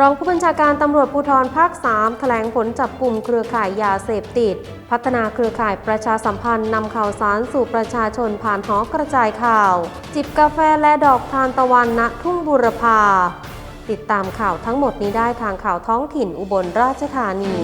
รองผู้บัญชาการตำรวจภูธรภาค 3 แถลงผลจับกลุ่มเครือข่ายยาเสพติด พัฒนาเครือข่ายประชาสัมพันธ์นำข่าวสารสู่ประชาชนผ่านหอกระจายข่าว จิบกาแฟและดอกทานตะวันณทุ่งบุรพา ติดตามข่าวทั้งหมดนี้ได้ทางข่าวท้องถิ่นอุบลราชธานี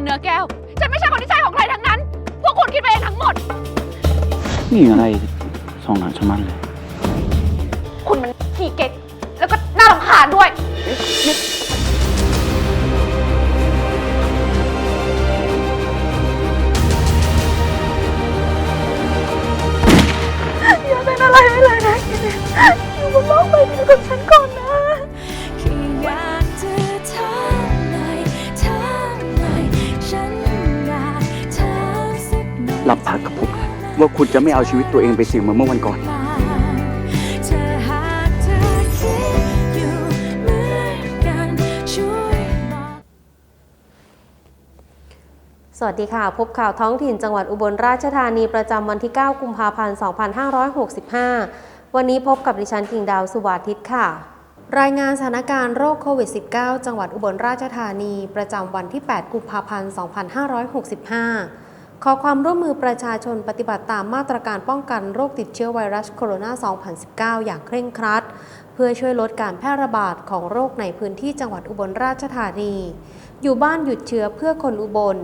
ฉันนวลเนื้อแก้ว ฉันไม่ใช่คนที่ใช่ของใครทั้งนั้น พวกคุณคิดไปเองทั้งหมด นี่อะไรสองหนังชะมันเลย คุณมันขี้เก๊ก แล้วก็น่ารำคาญด้วย อย่าเป็นอะไรไปเลยนะอยู่บนโลกใบนี้กับฉันก่อนนะ รับปากกับผมว่าคุณจะไม่เอาชีวิตตัวเองไปเสี่ยงเหมือนเมื่อวันก่อน สวัสดีค่ะ พบข่าวท้องถิ่นจังหวัดอุบลราชธานีประจำวันที่ 9 กุมภาพันธ์ 2565 วันนี้พบกับดิฉันกิ่งดาวสุวาทิตค่ะรายงานสถานการณ์โรคโควิด -19 จังหวัดอุบลราชธานี ประจำวันที่ 8 กุมภาพันธ์ 2565 ขอความร่วมมือประชาชนปฏิบัติตามมาตรการป้องกันโรคติดเชื้อไวรัสโคโรนา 2019 อย่างเคร่งครัด เพื่อช่วยลดการแพร่ระบาดของโรคในพื้นที่จังหวัดอุบลราชธานี อยู่บ้านหยุดเชื้อเพื่อคนอุบล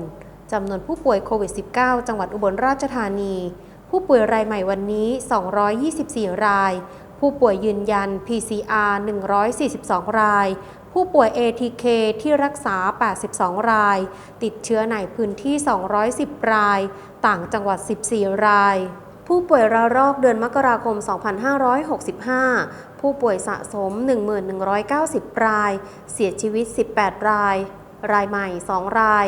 จำนวนผู้ป่วยโควิด -19 จังหวัดอุบลราชธานี ผู้ป่วยรายใหม่วันนี้ 224 ราย ผู้ป่วยยืนยัน PCR 142 ราย ผู้ป่วย ATK ที่รักษา 82 ราย ติดเชื้อในพื้นที่ 210 ราย ต่างจังหวัด 14 ราย ผู้ป่วยระลอกเดือนมกราคม 2565 ผู้ป่วยสะสม 1190 ราย เสียชีวิต 18 ราย รายใหม่ 2 ราย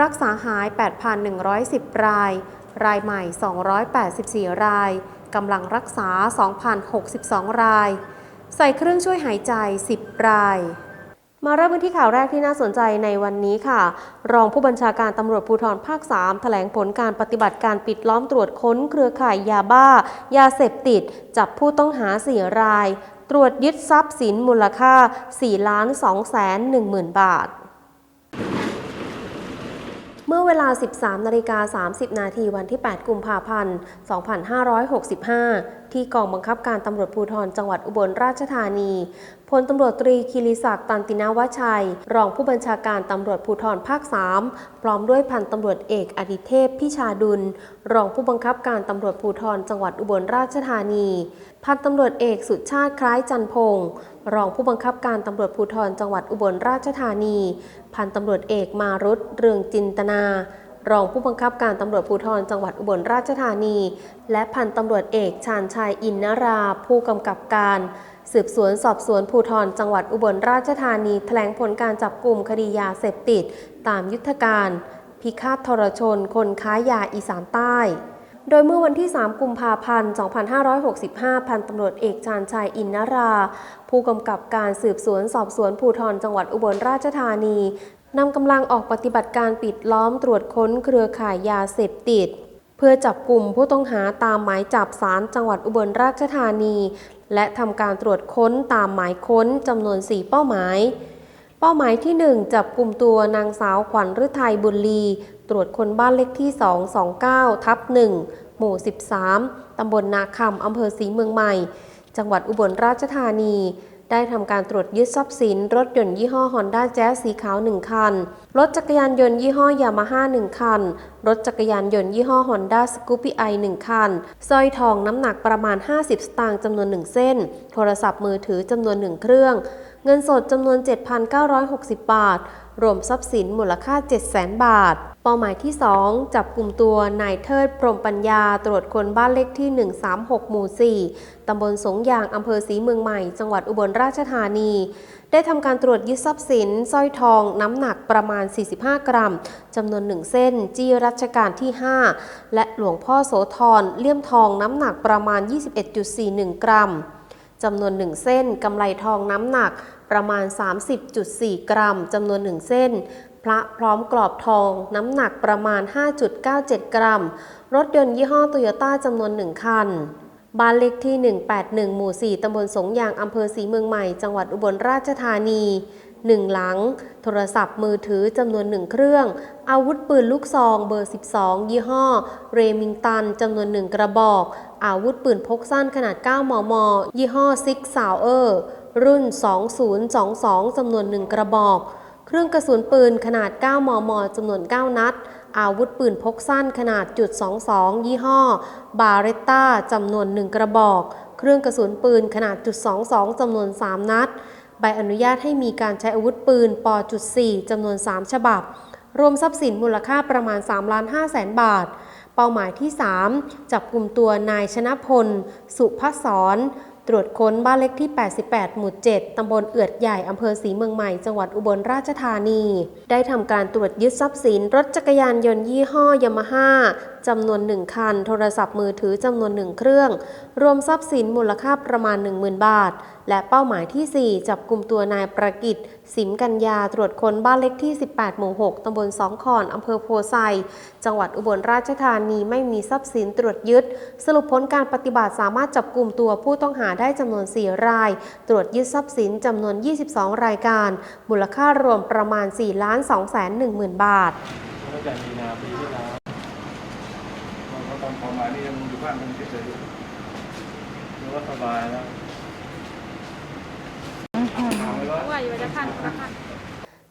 รักษาหาย 8,110 ราย รายใหม่ 284 ราย กำลังรักษา 2,062 รายใส่เครื่องช่วยหายใจ 10 ราย มาเริ่มกันที่ข่าวแรกที่น่าสนใจในวันนี้ค่ะ รองผู้บัญชาการตำรวจภูธรภาค 3 แถลงผลการปฏิบัติการปิดล้อมตรวจค้นเครือข่ายยาบ้า ยาเสพติด จับผู้ต้องหา 4 ราย ตรวจยึดทรัพย์สินมูลค่า4ล้าน2แสน1หมื่นบาท มื่อเวลา 13นาฬิกา30 นาทีวันที่ 8 กุมภาพันธ์ 2565 ที่กองบังคับการตำรวจภูธรจังหวัดอุบลราชธานีพลตำรวจตรีคิริศักดิ์ตันตินาวชัย รองผู้บัญชาการตำรวจภูธรภาค 3 พร้อมด้วยพันตำรวจเอกอดิเทพพิชาดุล รองผู้บังคับการตำรวจภูธรจังหวัดอุบลราชธานี พันตำรวจเอกสุชาติคล้ายจันพงศ์รองผู้บังคับการตำรวจภูธรจังหวัดอุบลราชธานี พันตำรวจเอกมารุตเรืองจินตนา รองผู้บังคับการตำรวจภูธรจังหวัดอุบลราชธานี และพันตำรวจเอกชาญชัยอินนรา ผู้กำกับการ สืบสวนสอบสวนภูธรจังหวัดอุบลราชธานี แถลงผลการจับกลุ่มคดียาเสพติด ตามยุทธการ พิฆาตทรชน คนค้ายาอีสานใต้ โดยเมื่อวันที่ 3 กุมภาพันธ์ 2565 พันตำรวจเอกชาญชัยอินนรา ผู้กำกับการสืบสวนสอบสวนภูธรจังหวัดอุบลราชธานีนำกำลังออกปฏิบัติการปิดล้อมตรวจค้นเครือข่ายยาเสพติด เพื่อจับกลุ่มผู้ต้องหาตามหมายจับศาลจังหวัดอุบลราชธานี และทำการตรวจค้นตามหมายค้นจำนวน 4 เป้าหมาย เป้าหมายที่ 1 จับกลุ่มตัวนางสาวขวัญฤทัยบุญลี รวจคนบ้านเลขที่ 229 ทับ 1 หมู่ 13 ตำบลนาคำ อำเภอศรีเมืองใหม่ จังหวัดอุบลราชธานี ได้ทำการตรวจยึดทรัพย์สิน รถยนต์ยี่ห้อฮอนด้าแจ๊สสีขาว 1 คัน รถจักรยานยนต์ยี่ห้อยามาฮ่า1 คัน รถจักรยานยนต์ยี่ห้อฮอนด้าสกูปปี้ไอ1คันสร้อยทองน้ำหนักประมาณ 50 สตางค์จำนวน 1 เส้น โทรศัพท์มือถือจำนวน 1 เครื่องเงินสดจำนวน 7,960 บาท รวมทรัพย์สินมูลค่า 700,000 บาท เป้าหมายที่ 2 จับกลุ่มตัวนายเทิดพรหมปัญญาตรวจคนบ้านเลขที่ 136 หมู่ 4 ตำบลสงยาง อำเภอศรีเมืองใหม่ จังหวัดอุบลราชธานี ได้ทำการตรวจยึดทรัพย์สินสร้อยทอง น้ำหนักประมาณ 45 กรัมจำนวน 1 เส้น จี้รัชกาลที่ 5 และหลวงพ่อโสธรเลี่ยมทองน้ำหนักประมาณ 21.41 กรัมจำนวน 1 เส้นกำไลทองน้ำหนัก ประมาณ 30.4 กรัมจำนวน1เส้น พระพร้อมกรอบทอง น้ำหนักประมาณ 5.97 กรัม รถยนต์ยี่ห้อโตโยต้าจำนวน1คันบ้านเลขที่ 181 หมู่ 4 ตำบลสงยางอำเภอศรีเมืองใหม่ จังหวัดอุบลราชธานี 1 หลัง โทรศัพท์มือถือจำนวน 1 เครื่อง อาวุธปืนลูกซองเบอร์ 12 ยี่ห้อ เรมิงตันจำนวน 1 กระบอก อาวุธปืนพกสั้นขนาด 9 มม ยี่ห้อซิกซาวเออร์ รุ่น 2022 จำนวน1กระบอก เครื่องกระสุนปืนขนาด 9 มม จำนวน 9 นัด อาวุธปืนพกสั้นขนาดจุด22 ยี่ห้อ บาเรตตาจำนวน1กระบอก เครื่องกระสุนปืนขนาดจุด22จำนวน 3 นัด ใบอนุญาตให้มีการใช้อาวุธปืนปจุด4จำนวน 3 ฉบับ รวมทรัพย์สินมูลค่าประมาณ3ล้าน5แสนบาท เป้าหมายที่ 3 จับกลุ่มตัวนายชนะพล สุภศร ตรวจค้นบ้านเล็กที่ 88 หมู่ 7 ตำบลเอือดใหญ่ อำเภอศรีเมืองใหม่ จังหวัดอุบลราชธานี ได้ทำการตรวจยึดทรัพย์สิน รถจักรยานยนต์ยี่ห้อยามาฮ่า จำนวน 1 คัน โทรศัพท์มือถือจำนวน 1 เครื่อง รวมทรัพย์สินมูลค่าประมาณ 10,000 บาท และเป้าหมายที่ 4 จับกลุ่มตัวนายประกิตสิมกัญญาตรวจค้นบ้านเล็กที่ 18 หมู่ 6ตำบลสองขอนอำเภอโพไซ จังหวัดอุบลราชธานีไม่มีทรัพย์สินตรวจยึด สรุปผลการปฏิบัติสามารถจับกลุ่มตัวผู้ต้องหาได้จำนวน 4 ราย ตรวจยึดทรัพย์สินจำนวน 22 รายการ มูลค่ารวมประมาณ4ล้าน2แสน1หมื่นบาทตั้งแต่มีนาปีที่แล้วเราก็ตอนพอมา นี่ยังอยู่บ้านมันเฉยๆหรือว่าสบายแล้วไม่ว่า ว่าอยู่จะพันพัน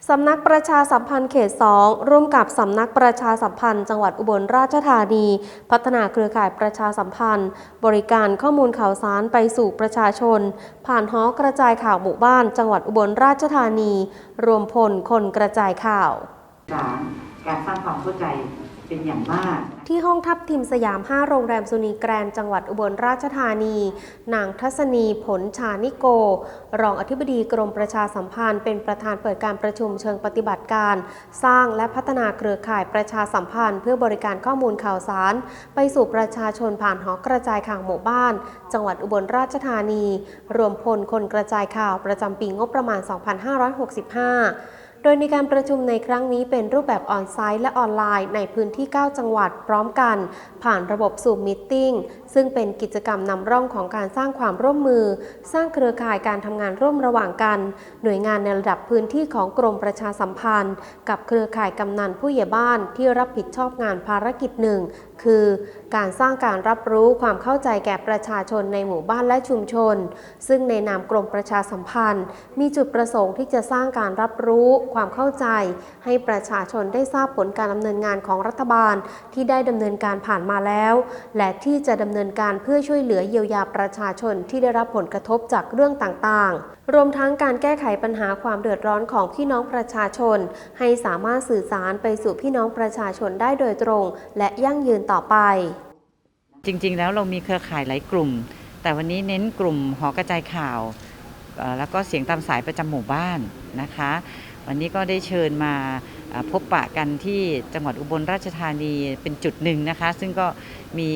สำนักประชาสัมพันธ์เขต 2 ร่วมกับสำนักประชาสัมพันธ์จังหวัดอุบลราชธานี พัฒนาเครือข่ายประชาสัมพันธ์ บริการข้อมูลข่าวสารไปสู่ประชาชน ผ่านหอกระจายข่าวหมู่บ้าน จังหวัดอุบลราชธานี รวมพลคนกระจายข่าว สารการสร้างความเข้าใจ เป็นอย่างมากที่ห้องทัพทีมสยาม 5 โรงแรมสุนีแกรนจังหวัดอุบลราชธานี นางทัศนีผลชานิโก รองอธิบดีกรมประชาสัมพันธ์ เป็นประธานเปิดการประชุมเชิงปฏิบัติการ สร้างและพัฒนาเครือข่ายประชาสัมพันธ์ เพื่อบริการข้อมูลข่าวสาร ไปสู่ประชาชนผ่านหอกระจายข่าวหมู่บ้าน จังหวัดอุบลราชธานี รวมพลคนกระจายข่าวประจำปีงบประมาณ 2565 โดยในการประชุมในครั้งนี้เป็นรูปแบบออนไซต์และออนไลน์ในพื้นที่ 9 จังหวัดพร้อมกัน ผ่านระบบซูมมิทติ้งซึ่งเป็นกิจกรรมนำร่องของการสร้างความร่วมมือ สร้างเครือข่ายการทำงานร่วมระหว่างกัน หน่วยงานในระดับพื้นที่ของกรมประชาสัมพันธ์ กับเครือข่ายกำนันผู้ใหญ่บ้านที่รับผิดชอบงานภารกิจหนึ่ง คือการสร้างการรับรู้ความเข้าใจแก่ประชาชนในหมู่บ้านและชุมชน ซึ่งในนามกรมประชาสัมพันธ์ มีจุดประสงค์ที่จะสร้างการรับรู้ความเข้าใจ ให้ประชาชนได้ทราบผลการดำเนินงานของรัฐบาลที่ได้ดำเนินการผ่านมาแล้ว และที่จะดำเนินการเพื่อช่วยเหลือเยียวยาประชาชนที่ได้รับผลกระทบจากเรื่องต่างๆ รวมทั้งการแก้ไขปัญหาความเดือดร้อนของพี่น้องประชาชน ให้สามารถสื่อสารไปสู่พี่น้องประชาชนได้โดยตรง และยั่งยืนต่อไป จริง ๆ แล้วเรามีเครือข่ายหลายกลุ่ม แต่วันนี้เน้นกลุ่มหอกระจายข่าว แล้วก็เสียงตามสายประจำหมู่บ้านนะคะ วันนี้ก็ได้เชิญมาพบปะกันที่จังหวัดอุบลราชธานีเป็นจุดหนึ่งนะคะ ซึ่งก็มี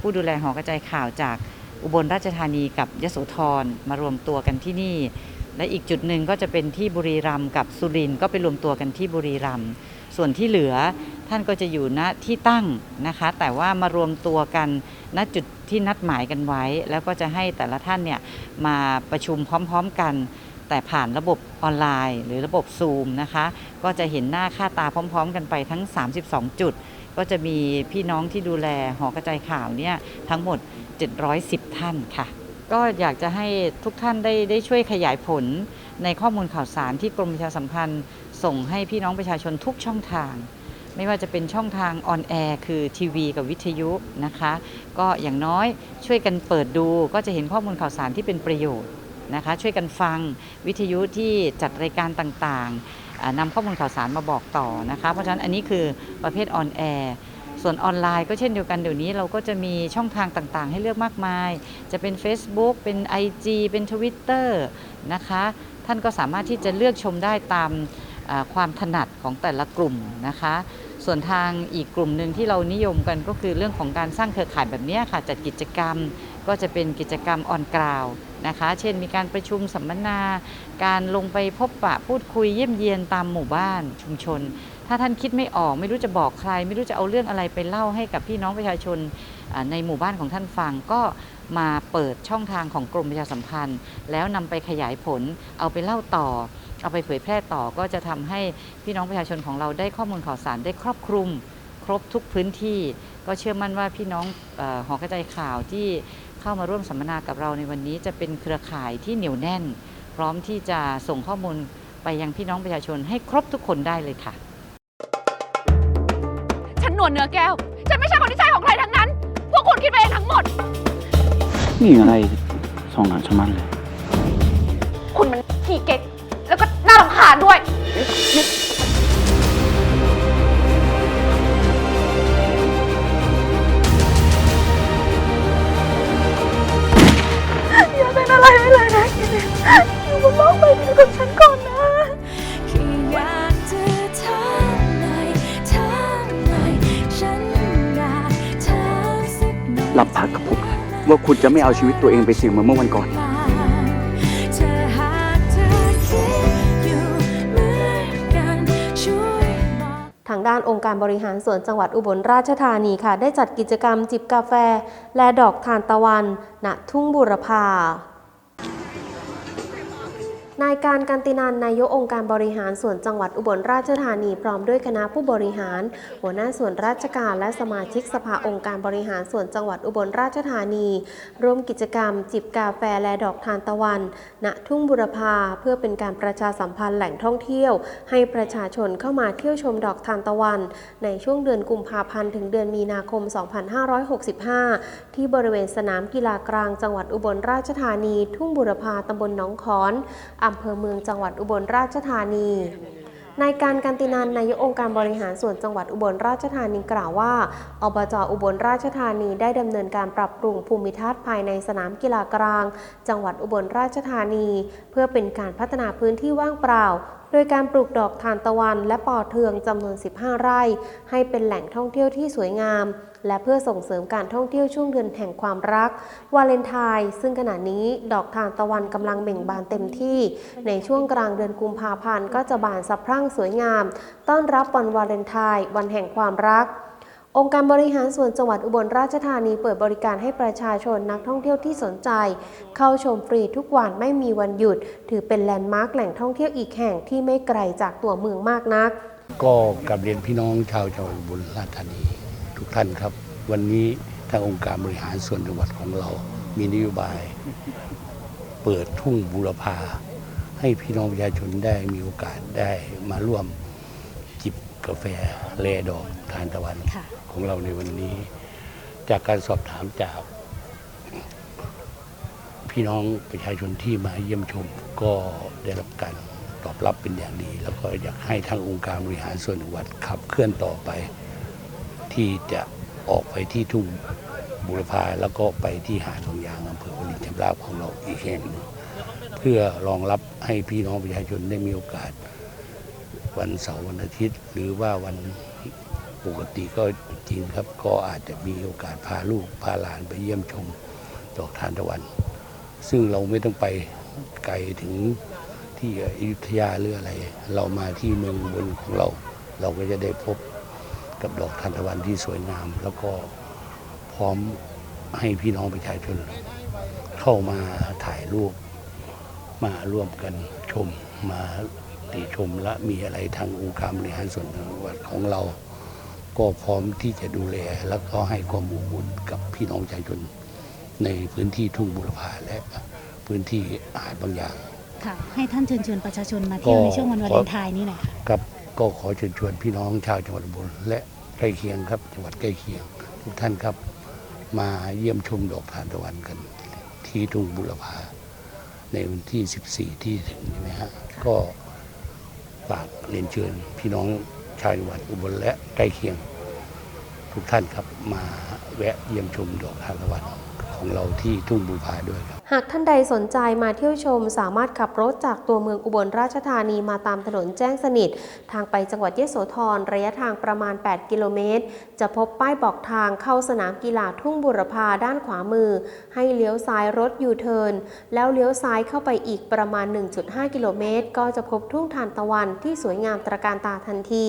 ผู้ดูแลหอกระจายข่าวจากอุบลราชธานีกับยโสธรมารวมตัวกันที่นี่ และอีกจุดหนึ่งก็จะเป็นที่บุรีรัมย์กับสุรินทร์ก็ไปรวมตัวกันที่บุรีรัมย์ ส่วนที่เหลือท่านก็จะอยู่ณที่ตั้งนะคะ แต่ว่ามารวมตัวกันณจุดที่นัดหมายกันไว้ แล้วก็จะให้แต่ละท่านเนี่ยมาประชุมพร้อม ๆ กัน แต่ผ่านระบบออนไลน์ หรือระบบซูมนะคะ ก็จะเห็นหน้าค่าตาพร้อม ๆ กันไปทั้ง 32 จุด ก็จะมีพี่น้องที่ดูแลหอกระจายข่าวเนี่ยทั้งหมด 710 ท่านค่ะ ก็อยากจะให้ทุกท่านได้ได้ช่วยขยายผลในข้อมูลข่าวสารที่กรมประชาสัมพันธ์ ส่งให้พี่น้องประชาชนทุกช่องทาง ไม่ว่าจะเป็นช่องทางออนแอร์คือทีวีกับวิทยุนะคะ ก็อย่างน้อยช่วยกันเปิดดูก็จะเห็นข้อมูลข่าวสารที่เป็นประโยชน์นะคะช่วยกันฟังวิทยุที่จัดรายการต่างๆนำข้อมูลข่าวสารมาบอกต่อนะคะ เพราะฉะนั้นอันนี้คือประเภทออนแอร์ส่วนออนไลน์ก็เช่นเดียวกันเดี๋ยวนี้เราก็จะมีช่องทางต่างๆ ให้เลือกมากมาย จะเป็น Facebook เป็น IG เป็น Twitter นะคะ ท่านก็สามารถที่จะเลือกชมได้ตาม ความถนัดของแต่ละกลุ่มนะคะ ส่วนทางอีกกลุ่มหนึ่งที่เรานิยมกันก็คือเรื่องของการสร้างเครือข่ายแบบนี้ค่ะจัดกิจกรรมก็จะเป็นกิจกรรมออนกราวนะคะ เช่นมีการประชุมสัมมนา การลงไปพบปะพูดคุยเยี่ยมเยียนตามหมู่บ้านชุมชน ถ้าท่านคิดไม่ออก ไม่รู้จะบอกใคร ไม่รู้จะเอาเรื่องอะไรไปเล่าให้กับพี่น้องประชาชนในหมู่บ้านของท่านฟังก็มาเปิดช่องทางของกรมประชาสัมพันธ์ แล้วนำไปขยายผลเอาไปเล่าต่อ เอาไปเผยแพร่ต่อก็จะทำให้พี่น้องประชาชนของเราได้ข้อมูลข่าวสารได้ครอบคลุมครบทุกพื้นที่ ก็เชื่อมั่นว่าพี่น้องเออหอกระจายข่าวที่เข้ามาร่วมสัมมนากับเราในวันนี้ จะเป็นเครือข่ายที่เหนียวแน่น พร้อมที่จะส่งข้อมูลไปยังพี่น้องประชาชนให้ครบทุกคนได้เลยค่ะ ฉันนวลเนื้อแก้ว ฉันไม่ใช่คนที่ใช่ของใครทั้งนั้น พวกคุณคิดไปเองทั้งหมด นี่อะไรสองหนังชะมันเลย คุณมันขี้เก๊กแล้วก็ น่ารำคาญด้วย อย่าเป็นอะไรไปเลยนะกินอยู่บนโลกใบนี้กับฉันก่อนนะแค่อยากจะถามหน่อยถามหน่อยฉันอยากถามสักหน่อยรับปากกับผมนะว่าคุณจะไม่เอาชีวิตตัวเองไปเสี่ยงเหมือนเมื่อวันก่อน ด้านองค์การบริหารส่วนจังหวัดอุบลราชธานีค่ะ ได้จัดกิจกรรมจิบกาแฟ และดอกทานตะวันณทุ่งบุรพา นายการกันตินันนายกองค์การบริหารส่วนจังหวัดอุบลราชธานีพร้อมด้วยคณะผู้บริหาร หัวหน้าส่วนราชการและสมาชิกสภาองค์การบริหารส่วนจังหวัดอุบลราชธานี ร่วมกิจกรรม จิบกาแฟและดอกทานตะวัน ณทุ่งบุรพาเพื่อเป็นการประชาสัมพันธ์แหล่งท่องเที่ยว ให้ประชาชนเข้ามาเที่ยวชมดอกทานตะวัน ในช่วงเดือนกุมภาพันธ์ถึงเดือนมีนาคม 2565 ที่บริเวณสนามกีฬากลางจังหวัดอุบลราชธานี ทุ่งบุรพาตำบลหนองขอนออำเภอเมืองจังหวัดอุบลราชธานีนายการกันตินันนายกองค์การบริหารส่วนจังหวัดอุบลราชธานีกล่าวว่าอบจอุบลราชธานีได้ดำเนินการปรับปรุงภูมิทัศน์ภายในสนามกีฬากลาง จังหวัดอุบลราชธานี เพื่อเป็นการพัฒนาพื้นที่ว่างเปล่า โดยการปลูกดอกทานตะวันและปอเทืองจำนวน 15 ไร่ ให้เป็นแหล่งท่องเที่ยวที่สวยงาม และเพื่อส่งเสริมการท่องเที่ยวช่วงเดือนแห่งความรัก วาเลนไทน์ซึ่งขณะนี้ดอกทานตะวันกำลังเบ่งบานเต็มที่ ในช่วงกลางเดือนกุมภาพันธ์ก็จะบานสะพรั่งสวยงาม ต้อนรับวันวาเลนไทน์วันแห่งความรัก องค์การบริหารส่วนจังหวัดอุบลราชธานีเปิดบริการให้ประชาชนนักท่องเที่ยวที่สนใจ เข้าชมฟรีทุกวันไม่มีวันหยุด ถือเป็นแลนด์มาร์คแหล่งท่องเที่ยวอีกแห่งที่ไม่ไกลจากตัวเมืองมากนัก ก็กลับเรียนพี่น้องชาวจังหวัดอุบลราชธานีทุกท่านครับ วันนี้ทางองค์การบริหารส่วนจังหวัดของเรา มีนโยบาย เปิดทุ่งบูรพาให้พี่น้องประชาชนได้มีโอกาสได้มาร่วมจิบกาแฟเลดอกทานตะวัน ของเราในวันนี้ จากการสอบถามจาก พี่น้องประชาชนที่มาเยี่ยมชมก็ได้รับการตอบรับเป็นอย่างดี แล้วก็อยากให้ทางองค์การบริหารส่วนจังหวัดขับเคลื่อนต่อไป ที่จะออกไปที่ทุ่งบุรพาแล้วก็ไปที่หาดทองยางอำเภอวลินชำราบของเราอีกแห่งหนึ่งเพื่อรองรับให้พี่น้องประชาชนได้มีโอกาส วันเสาร์วันอาทิตย์ หรือว่าวัน ปกติก็จริงครับ ก็อาจจะมีโอกาสพาลูกพาหลานไปเยี่ยมชมดอกทานตะวัน ซึ่งเราไม่ต้องไปไกลถึงที่อยุธยาหรืออะไร เรามาที่เมืองบนของเรา เราก็จะได้พบกับดอกทานตะวันที่สวยงาม แล้วก็พร้อมให้พี่น้องประชาชนเข้ามาถ่ายรูป มาร่วมกันชมมาติชมและมีอะไรทางองค์การบริหารส่วนจังหวัดของเรา ก็พร้อมที่จะดูแลแล้วก็ให้ความอบอุ่นกับพี่น้องประชาชนในพื้นที่ทุ่งบุรพาและพื้นที่หาดบางอย่างค่ะให้ท่านเชิญชวนประชาชนมาเที่ยวก็ในช่วงวันวาเลนไทน์นี่หน่อยค่ะครับก็ขอเชิญชวนพี่น้องชาวจังหวัดอุบลและใกล้เคียงครับ จังหวัดใกล้เคียง ทุกท่านครับมาเยี่ยมชมดอกทานตะวันกัน ที่ทุ่งบุรพาในวันที่ 14 ที่ถึงนี้นะฮะก็ฝากเรียนเชิญพี่น้อง ชาวจังหวัดอุบลและใกล้เคียงทุกท่านครับมาแวะเยี่ยมชมดอกทานตะวันของเราที่ทุ่งบูพาด้วยครับ หากท่านใดสนใจมาเที่ยวชม สามารถขับรถจากตัวเมืองอุบลราชธานีมาตามถนนแจ้งสนิท ทางไปจังหวัดยโสธรระยะทางประมาณ 8 กิโลเมตร จะพบป้ายบอกทางเข้าสนามกีฬาทุ่งบุรพาด้านขวามือ ให้เลี้ยวซ้ายรถยูเทิร์นแล้วเลี้ยวซ้ายเข้าไปอีกประมาณ 1.5 กิโลเมตร ก็จะพบทุ่งทานตะวันที่สวยงามตระการตาทันที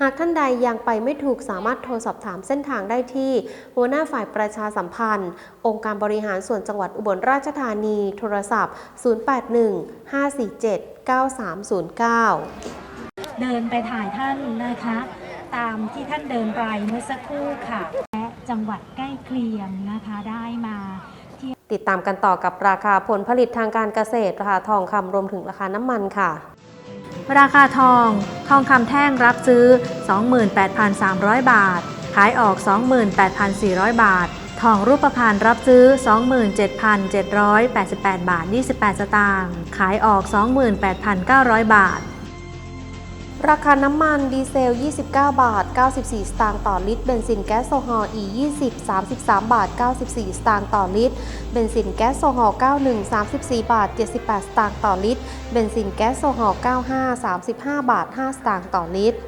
หากท่านใดยังไปไม่ถูกสามารถโทรสอบถามเส้นทางได้ที่ หัวหน้าฝ่ายประชาสัมพันธ์ องค์การบริหารส่วนจังหวัดอุบลราชธานี โทรศัพท์ 081-547-9309 เดินไปถ่ายท่านนะคะ ตามที่ท่านเดินไปเมื่อสักครู่ค่ะ และจังหวัดใกล้เคียงนะคะได้มาติดตามกันต่อกับราคาผลผลิตทางการเกษตร ราคาทองคำรวมถึงราคาน้ำมันค่ะ ราคาทอง ทองคำแท่งรับซื้อ 28,300 บาท ขายออก 28,400 บาท ทองรูปพรรณรับซื้อ 27,788 บาท 28 สตางค์ ขายออก 28,900 บาท ราคาน้ำมันดีเซล 29 บาท 94 สตางค์ต่อลิตร เบนซินแก๊สโซฮอล์ E20 33 บาท 94 สตางค์ต่อลิตร เบนซินแก๊สโซฮอล์ 91 34 บาท 78 สตางค์ต่อลิตร เบนซินแก๊สโซฮอล์ 95 35 บาท 5 สตางค์ต่อลิตร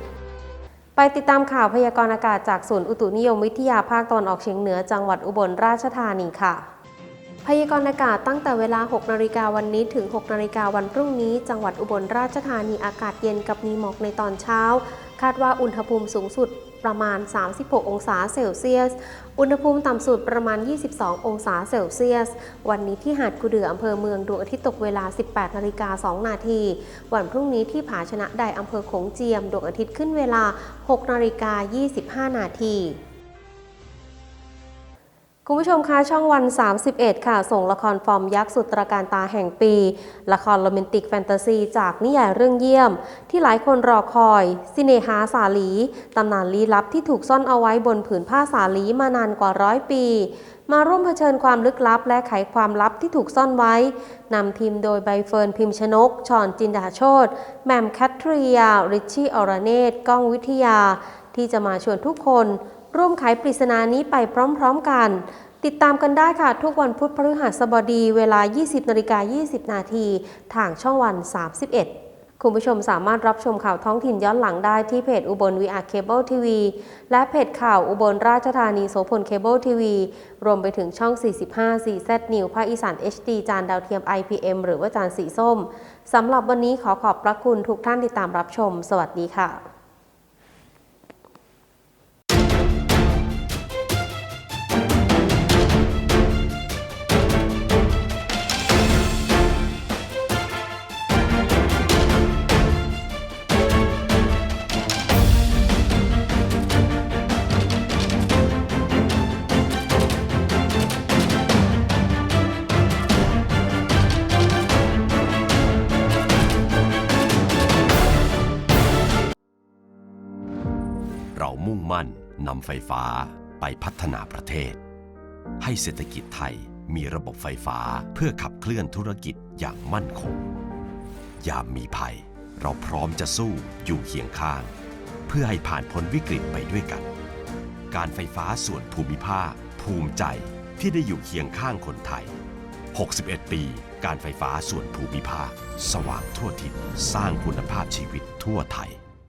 ไปติดตามข่าวพยากรณ์อากาศจากศูนย์อุตุนิยมวิทยาภาคตอนออกเฉียงเหนือจังหวัดอุบลราชธานีค่ะ พยากรณ์อากาศตั้งแต่เวลา 6 นาฬิกาวันนี้ถึง 6 นาฬิกาวันพรุ่งนี้ จังหวัดอุบลราชธานีอากาศเย็นกับมีหมอกในตอนเช้า คาดว่าอุณหภูมิสูงสุดประมาณ 36 องศาเซลเซียส อุณหภูมิต่ำสุดประมาณ 22 องศาเซลเซียส วันนี้ที่หาดกูเดืออำเภอเมืองดวงอาทิตย์ตกเวลา 18นาฬิกา2นาที วันพรุ่งนี้ที่ผาชนะใดอำเภอโขงเจียมดวงอาทิตย์ขึ้นเวลา 6นาฬิกา25 นาที คุณผู้ชมคะช่องวัน 31 ค่ะ ส่งละครฟอร์มยักษ์สุดตระการตาแห่งปี ละครโรแมนติกแฟนตาซีจากนิยายเรื่องเยี่ยม ที่หลายคนรอคอยซิเนฮาสาลีตำนานลี้ลับที่ถูกซ่อนเอาไว้บนผืนผ้าสาลีมานานกว่าร้อยปี มาร่วมเผชิญความลึกลับและไขความลับที่ถูกซ่อนไว้นำทีมโดยใบเฟิร์นพิมพ์ชนก ชอนจินดาโชตแมมแคทริยาริชชี่อรเนตก้องวิทยา ที่จะมาชวนทุกคน ร่วมไขปริศนานี้ไปพร้อมๆกัน ติดตามกันได้ค่ะ ทุกวันพุธพฤหัสบดีเวลา 20นาฬิกา20 นาทีทางช่องวัน 31คุณผู้ชมสามารถรับชมข่าวท้องถิ่นย้อนหลังได้ที่เพจอุบล VR Cable TV และเพจข่าวอุบลราชธานีโสพลเคเบิลทีวีรวมไปถึงช่อง 45 4Z New ภาคอีสาน HD จานดาวเทียม IPM หรือว่าจานสีส้ม สำหรับวันนี้ขอขอบพระคุณทุกท่านติดตามรับชม สวัสดีค่ะ มุ่งมั่นนำไฟฟ้าไปพัฒนาประเทศ ให้เศรษฐกิจไทยมีระบบไฟฟ้าเพื่อขับเคลื่อนธุรกิจอย่างมั่นคง ยามมีภัย เราพร้อมจะสู้อยู่เคียงข้าง เพื่อให้ผ่านพ้นวิกฤตไปด้วยกัน การไฟฟ้าส่วนภูมิภาค ภูมิใจที่ได้อยู่เคียงข้างคนไทย 61 ปี การไฟฟ้าส่วนภูมิภาค สว่างทั่วทิศสร้างคุณภาพชีวิตทั่วไทย